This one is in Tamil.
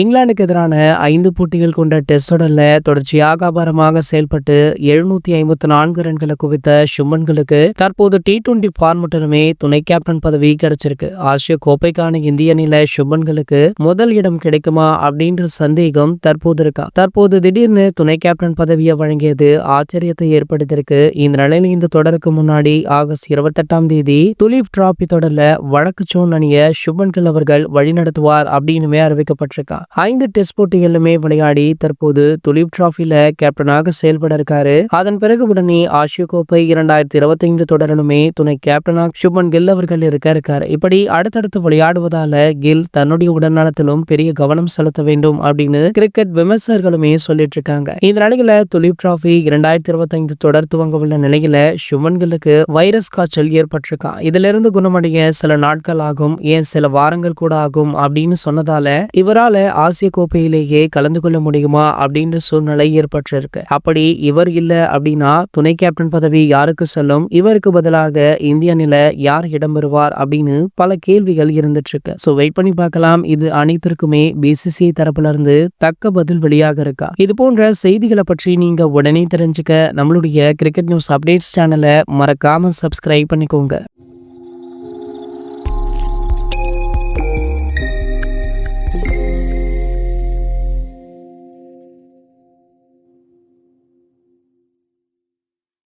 இங்கிலாந்துக்கு எதிரான ஐந்து போட்டிகள் கொண்ட டெஸ்ட் தொடரில் தொடர்ச்சியாக அபாரமாக செயல்பட்டு எழுநூத்தி ஐம்பத்தி நான்கு ரன்களை குவித்த சுமன்களுக்கு தற்போது டி டுவெண்டி ஃபார்மட்டிலுமே துணை கேப்டன் பதவி கிடைச்சிருக்கு. ஆசிய கோப்பைக்கான இந்திய அணியில சுமன்களுக்கு முதல் இடம் கிடைக்குமா அப்படின்ற சந்தேகம் தற்போது இருக்கா? தற்போது திடீர்னு துணை கேப்டன் பதவியை வழங்கியது ஆச்சரியத்தை ஏற்படுத்தியிருக்கு. இந்த நிலையில் இந்த தொடருக்கு முன்னாடி ஆகஸ்ட் இருபத்தெட்டாம் தேதி துலீப் டிராபி தொடரில் வழக்கு சோன் அணிய சுபன்கள் அவர்கள் வழிநடத்துவார் அப்படின்னுமே அறிவிக்கப்பட்டிருக்கா. ஐந்து டெஸ்ட் போட்டிகளிலுமே விளையாடி தற்போது துலீப் டிராஃபில கேப்டனாக செயல்பட இருக்காரு. அதன் பிறகு உடனே ஆசிய கோப்பை இரண்டாயிரத்தி இருபத்தி ஐந்து தொடரிலுமே துணை கேப்டனாக சுபன் கில் அவர்கள் இருக்க இருக்காரு. இப்படி அடுத்தடுத்து விளையாடுவதால கில் தன்னுடைய உடல்நலத்திலும் பெரிய கவனம் செலுத்த வேண்டும் அப்படின்னு கிரிக்கெட் விமர்சகர்களுமே சொல்லிட்டு இருக்காங்க. இந்த நிலையில துலீப் டிராஃபி இரண்டாயிரத்தி இருபத்தி ஐந்து தொடர் துவங்க உள்ள நிலையில சுமன் கில்லுக்கு வைரஸ் காய்ச்சல் ஏற்பட்டிருக்கான். இதுல இருந்து குணமடைய சில நாட்கள் ஆகும் ஏன் சில வாரங்கள் கூட ஆகும் அப்படின்னு சொன்னதால இவரால ஆசிய கோப்பையிலேயே கலந்து கொள்ள முடியுமா அப்படின்ற சூழ்நிலை ஏற்பட்டிருக்கு. அப்படி இவர் இல்ல அப்படின்னா துணை கேப்டன் பதவி யாருக்கு செல்லும்? இவருக்கு பதிலாக இந்திய அணில யார் இடம் பெறுவார் அப்படின்னு பல கேள்விகள் இருந்துட்டு இருக்கு ஸோ வெயிட் பண்ணி பார்க்கலாம். இது அனைத்திற்குமே பிசிசிஐ தரப்புல இருந்து தக்க பதில் வெளியாக இருக்கா? இது போன்ற செய்திகளை பற்றி நீங்க உடனே தெரிஞ்சுக்க நம்மளுடைய கிரிக்கெட் நியூஸ் அப்டேட்ஸ் சேனலை மறக்காம சப்ஸ்கிரைப் பண்ணிக்கோங்க.